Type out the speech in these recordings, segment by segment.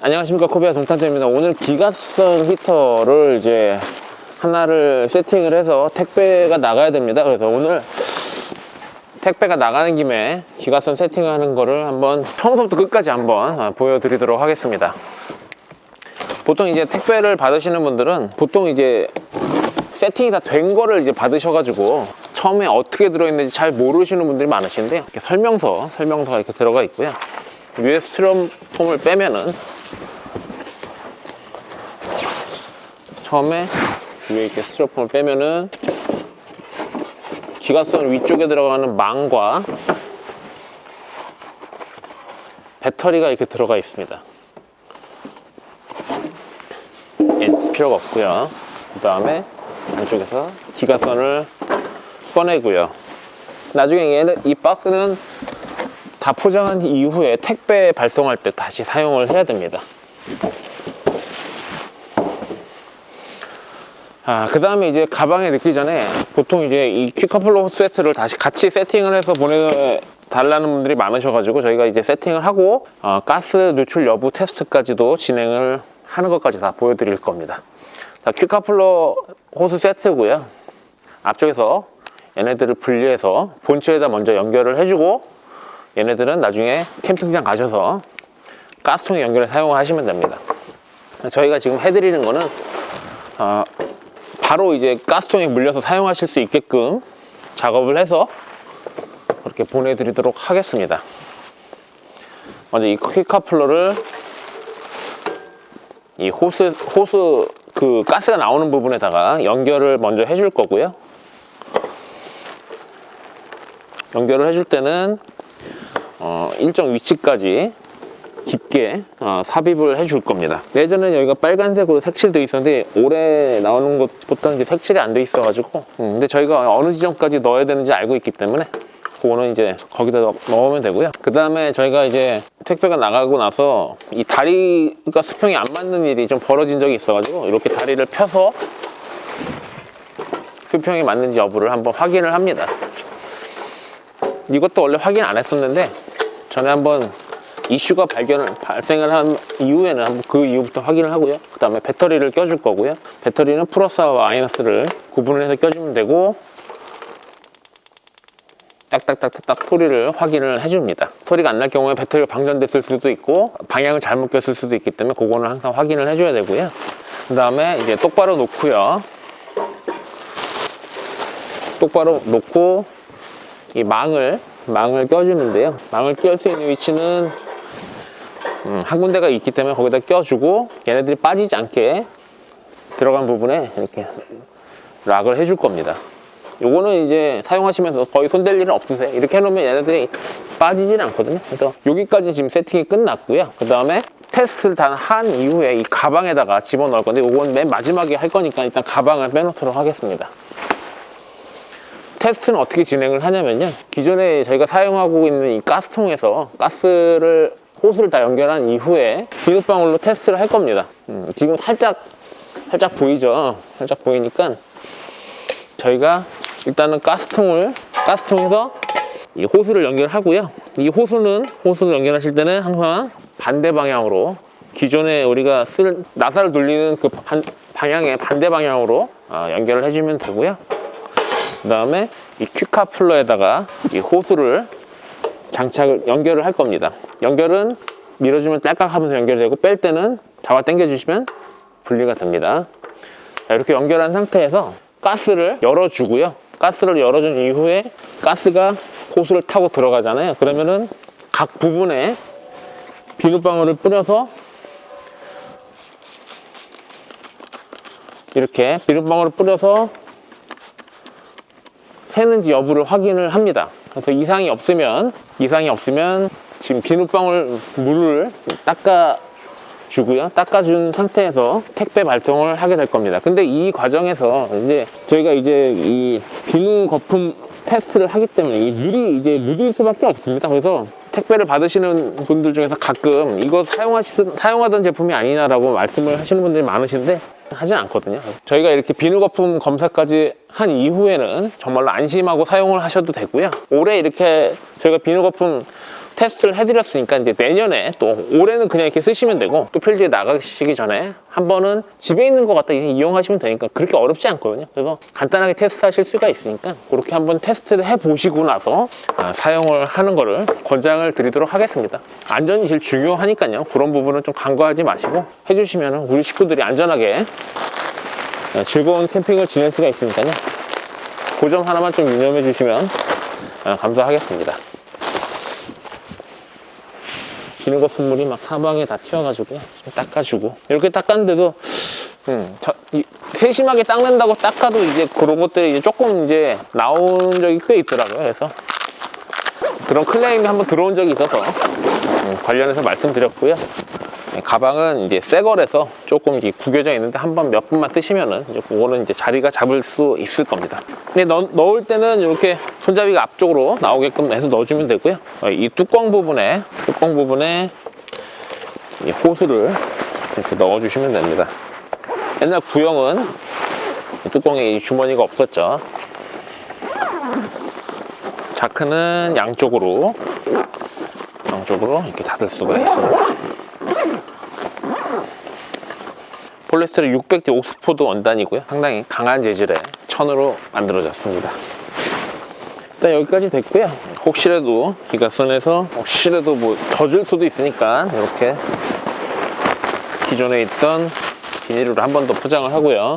안녕하십니까 코비아 동탄자입니다. 오늘 기가선 히터를 이제 하나를 세팅을 해서 택배가 나가야 됩니다. 그래서 오늘 택배가 나가는 김에 기가선 세팅하는 거를 한번 처음부터 끝까지 한번 아, 보여드리도록 하겠습니다. 보통 이제 택배를 받으시는 분들은 보통 이제 세팅이 다 된 거를 이제 받으셔가지고 처음에 어떻게 들어있는지 잘 모르시는 분들이 많으신데 이렇게 설명서 설명서가 이렇게 들어가 있고요. 위에 스티로폼을 빼면은 처음에 위에 이렇게 스티로폼을 빼면은 기가선 위쪽에 들어가는 망과 배터리가 이렇게 들어가 있습니다. 얘 필요가 없고요. 그 다음에 안쪽에서 기가선을 꺼내고요. 나중에 얘는 이 박스는 다 포장한 이후에 택배 발송할 때 다시 사용을 해야 됩니다. 아, 그 다음에 이제 가방에 넣기 전에 보통 이제 이 퀵커플러 세트를 다시 같이 세팅을 해서 보내 달라는 분들이 많으셔가지고 저희가 이제 세팅을 하고 어, 가스 누출 여부 테스트까지도 진행을 하는 것까지 다 보여드릴 겁니다. 자, 퀵커플러 호스 세트고요. 앞쪽에서 얘네들을 분리해서 본체에다 먼저 연결을 해주고 얘네들은 나중에 캠핑장 가셔서 가스통에 연결해 사용을 하시면 됩니다. 저희가 지금 해드리는 거는 어, 바로 이제 가스통에 물려서 사용하실 수 있게끔 작업을 해서 그렇게 보내드리도록 하겠습니다. 먼저 이 퀵카플러를 이 호스 호스 그 가스가 나오는 부분에다가 연결을 먼저 해줄 거고요. 연결을 해줄 때는 어, 일정 위치까지 깊게 어, 삽입을 해줄 겁니다. 예전에 여기가 빨간색으로 색칠되어 있었는데 올해 나오는 것보다는 색칠이 안 돼 있어 가지고 음, 근데 저희가 어느 지점까지 넣어야 되는지 알고 있기 때문에 그거는 이제 거기다 넣- 넣으면 되고요. 그 다음에 저희가 이제 택배가 나가고 나서 이 다리가 수평이 안 맞는 일이 좀 벌어진 적이 있어가지고 이렇게 다리를 펴서 수평이 맞는지 여부를 한번 확인을 합니다. 이것도 원래 확인 안 했었는데 전에 한번 이슈가 발견 발생을 한 이후에는 그 이후부터 확인을 하고요. 그 다음에 배터리를 껴줄 거고요. 배터리는 플러스와 마이너스를 구분을 해서 껴주면 되고 딱딱딱딱 소리를 확인을 해줍니다. 소리가 안 날 경우에 배터리가 방전됐을 수도 있고 방향을 잘못 꼈을 수도 있기 때문에 그거는 항상 확인을 해줘야 되고요. 그 다음에 이제 똑바로 놓고요. 똑바로 놓고 이 망을 망을 껴주는데요. 망을 끼울 수 있는 위치는 음, 한 군데가 있기 때문에 거기다 껴주고 얘네들이 빠지지 않게 들어간 부분에 이렇게 락을 해줄 겁니다. 요거는 이제 사용하시면서 거의 손댈 일은 없으세요. 이렇게 해놓으면 얘네들이 빠지지는 않거든요. 그래서 여기까지 지금 세팅이 끝났고요. 그 다음에 테스트를 다한 이후에 이 가방에다가 집어넣을 건데 요건 맨 마지막에 할 거니까 일단 가방을 빼놓도록 하겠습니다. 테스트는 어떻게 진행을 하냐면요. 기존에 저희가 사용하고 있는 이 가스통에서 가스를 호스를 다 연결한 이후에 비눗방울로 테스트를 할 겁니다. 음, 지금 살짝 살짝 보이죠? 살짝 보이니까 저희가 일단은 가스통을 가스통에서 이 호스를 연결하고요. 이 호스는 호스를 연결하실 때는 항상 반대 방향으로 기존에 우리가 쓸 나사를 돌리는 그 반- 방향의 반대 방향으로 어, 연결을 해주면 되고요. 그 다음에 이 큐카플러에다가 이 호스를 장착을 연결을 할 겁니다. 연결은 밀어주면 딸깍 하면서 연결되고 뺄 때는 잡아 당겨 주시면 분리가 됩니다. 자, 이렇게 연결한 상태에서 가스를 열어주고요. 가스를 열어준 이후에 가스가 호스를 타고 들어가잖아요. 그러면은 각 부분에 비눗방울을 뿌려서 이렇게 비눗방울을 뿌려서 새는지 여부를 확인을 합니다. 그래서 이상이 없으면 이상이 없으면 지금 비눗방울 물을 닦아 주고요. 닦아준 상태에서 택배 발송을 하게 될 겁니다. 근데 이 과정에서 이제 저희가 이제 이 비누 거품 테스트를 하기 때문에 이 물이 이제 묻을 수밖에 없습니다. 그래서 택배를 받으시는 분들 중에서 가끔 이거 사용하시, 사용하던 제품이 아니냐라고 말씀을 하시는 분들이 많으신데 하진 않거든요. 저희가 이렇게 비누 거품 검사까지 한 이후에는 정말로 안심하고 사용을 하셔도 되고요. 올해 이렇게 저희가 비누 거품 테스트를 해드렸으니까 이제 내년에 또 올해는 그냥 이렇게 쓰시면 되고 또 필드에 나가시기 전에 한 번은 집에 있는 것 같다 이용하시면 되니까 그렇게 어렵지 않거든요. 그래서 간단하게 테스트 하실 수가 있으니까 그렇게 한번 테스트를 해보시고 나서 아, 사용을 하는 거를 권장을 드리도록 하겠습니다. 안전이 제일 중요하니까요. 그런 부분은 좀 간과하지 마시고 해주시면 우리 식구들이 안전하게 아, 즐거운 캠핑을 지낼 수가 있으니까요. 그 점 하나만 좀 유념해 주시면 아, 감사하겠습니다. 기능거 선물이 막 사방에 다 튀어가지고 좀 닦아주고 이렇게 닦았는데도 음, 저, 이, 세심하게 닦는다고 닦아도 이제 그런 것들이 이제 조금 이제 나온 적이 꽤 있더라고요. 그래서 그런 클레임이 한번 들어온 적이 있어서 음, 관련해서 말씀드렸고요. 네, 가방은 이제 새 거라서 조금 이게 구겨져 있는데 한 번몇 분만 쓰시면은 이제 그거는 이제 자리가 잡을 수 있을 겁니다. 근데 넣, 넣을 때는 이렇게 손잡이가 앞쪽으로 나오게끔 해서 넣어주면 되고요. 어, 이 뚜껑 부분에 뚜껑 부분에 이 호스를 이렇게 넣어주시면 됩니다. 옛날 구형은 이 뚜껑에 이 주머니가 없었죠. 자크는 양쪽으로 양쪽으로 이렇게 닫을 수가 있습니다. 폴리스테르 600D 옥스포드 원단이고요. 상당히 강한 재질의 천으로 만들어졌습니다. 일단 여기까지 됐고요. 혹시라도 기가선에서 혹시라도 뭐 젖을 수도 있으니까 이렇게 기존에 있던 비닐으로 한 번 더 포장을 하고요.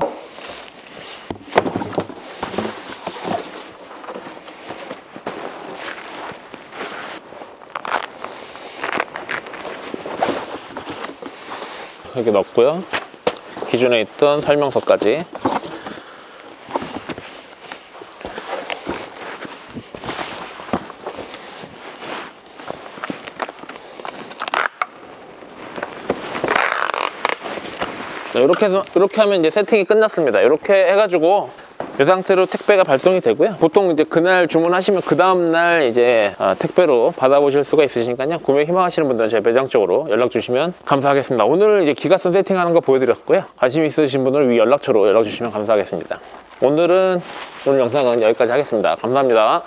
이렇게 넣고요. 기존에 있던 설명서까지 네, 이렇게 해서 이렇게 하면 이제 세팅이 끝났습니다. 이렇게 해가지고 이 상태로 택배가 발송이 되고요. 보통 이제 그날 주문하시면 그 다음날 이제 아, 택배로 받아보실 수가 있으시니까요. 구매 희망하시는 분들은 제 매장 쪽으로 연락 주시면 감사하겠습니다. 오늘 이제 기가선 세팅하는 거 보여드렸고요. 관심 있으신 분들은 위 연락처로 연락 주시면 감사하겠습니다. 오늘은 오늘 영상은 여기까지 하겠습니다. 감사합니다.